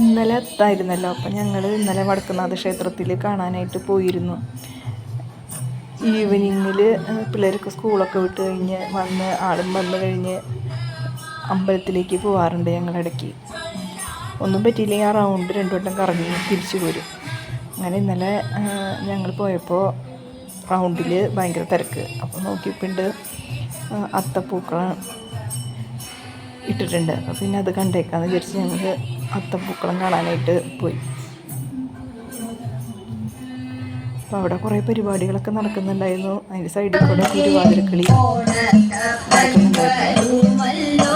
ഇന്നലെ എത്തായിരുന്നല്ലോ അപ്പം ഞങ്ങൾ ഇന്നലെ വടക്കുന്നാഥ ക്ഷേത്രത്തിൽ കാണാനായിട്ട് പോയിരുന്നു. ഈവനിങ്ങിൽ പിള്ളേർക്ക് സ്കൂളൊക്കെ വിട്ട് കഴിഞ്ഞ് വന്ന് ആളും വന്നു കഴിഞ്ഞ് അമ്പലത്തിലേക്ക് പോകാറുണ്ട് ഞങ്ങളിടയ്ക്ക്. ഒന്നും പറ്റിയില്ലെങ്കിൽ ആ റൗണ്ട് രണ്ടു വട്ടം കറങ്ങി തിരിച്ചു പോരും അങ്ങനെ ഇന്നലെ ഞങ്ങൾ പോയപ്പോൾ റൗണ്ടിൽ ഭയങ്കര തിരക്ക്. അപ്പോൾ നോക്കിയപ്പോണ്ട് അത്തപ്പൂക്കളം ഇട്ടിട്ടുണ്ട്. പിന്നെ അത് കണ്ടേക്കാന്ന് വിചാരിച്ച് ഞങ്ങൾ അത്തപ്പൂക്കളം കാണാനായിട്ട് പോയി. അപ്പോൾ അവിടെ കുറേ പരിപാടികളൊക്കെ നടക്കുന്നുണ്ടായിരുന്നു. അതിന്റെ സൈഡിൽ കൂടെ തിരുവാതിരക്കളി നടക്കുന്നുണ്ടായിരുന്നു.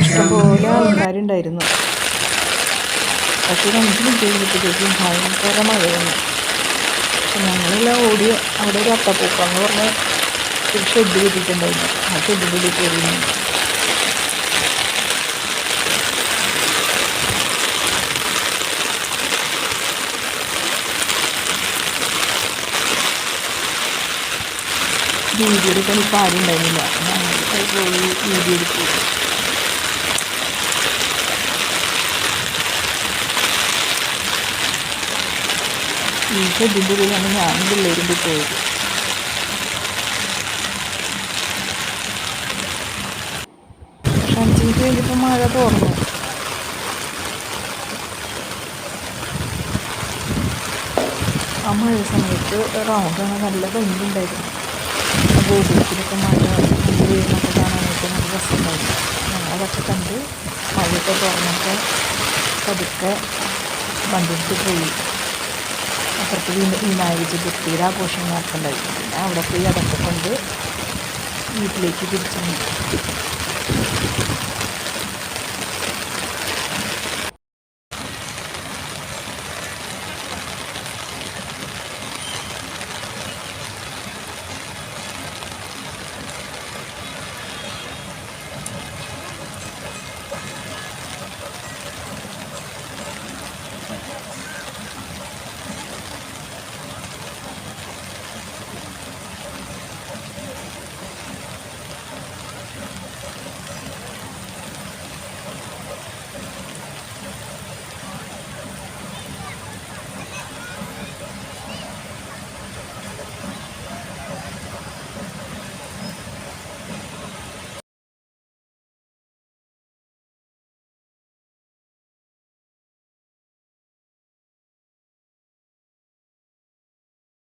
ഇഷ്ടംപോലെ ആൾക്കാരുണ്ടായിരുന്നു. പക്ഷേ മിനിറ്റ് കഴിഞ്ഞപ്പോഴത്തേക്കും ഭയങ്കര മഴയാണ് ഞങ്ങളെല്ലാം ഓടി അവിടെ ഒരു അത്തപ്പൂക്കം എന്ന് പറഞ്ഞ ഒരു ഷെഡ് കിട്ടിയിട്ടുണ്ടായിരുന്നു. ആ ഷെഡ് കയറി വീഡിയോ എടുക്കാൻ ഇപ്പോൾ ആരും ഉണ്ടായിരുന്നില്ല. പോയി വീഡിയോ എടുത്തു ഈ ഇതിന്റെ ഉള്ളിലാണ് ഞാനും പിള്ളേരും പോയി പോയത്. അഞ്ചിനിക്ക് അഞ്ച് മഴ തോർന്നു. ആ മഴ സമയത്ത് റൗണ്ടാണ് നല്ല നല്ല ഭംഗിയുണ്ടായിരുന്നു ഇതിനൊക്കെ മഴ വീഴുന്നൊക്കെ കാണാനായിട്ട് നല്ല രസമുണ്ടായിരുന്നു ഞങ്ങളതൊക്കെ കണ്ട് മഴയൊക്കെ തുറന്നൊക്കെ പതുക്കെ വണ്ടിയെടുത്ത് പോയി അപ്പുറത്ത് വിന- വിനായക ചതുർത്ഥിയുടെ ആഘോഷം നടക്കുന്നുണ്ടായിരുന്നു പിന്നെ അവിടെ പോയി അതൊക്കെ കൊണ്ട് വീട്ടിലേക്ക് തിരിച്ചു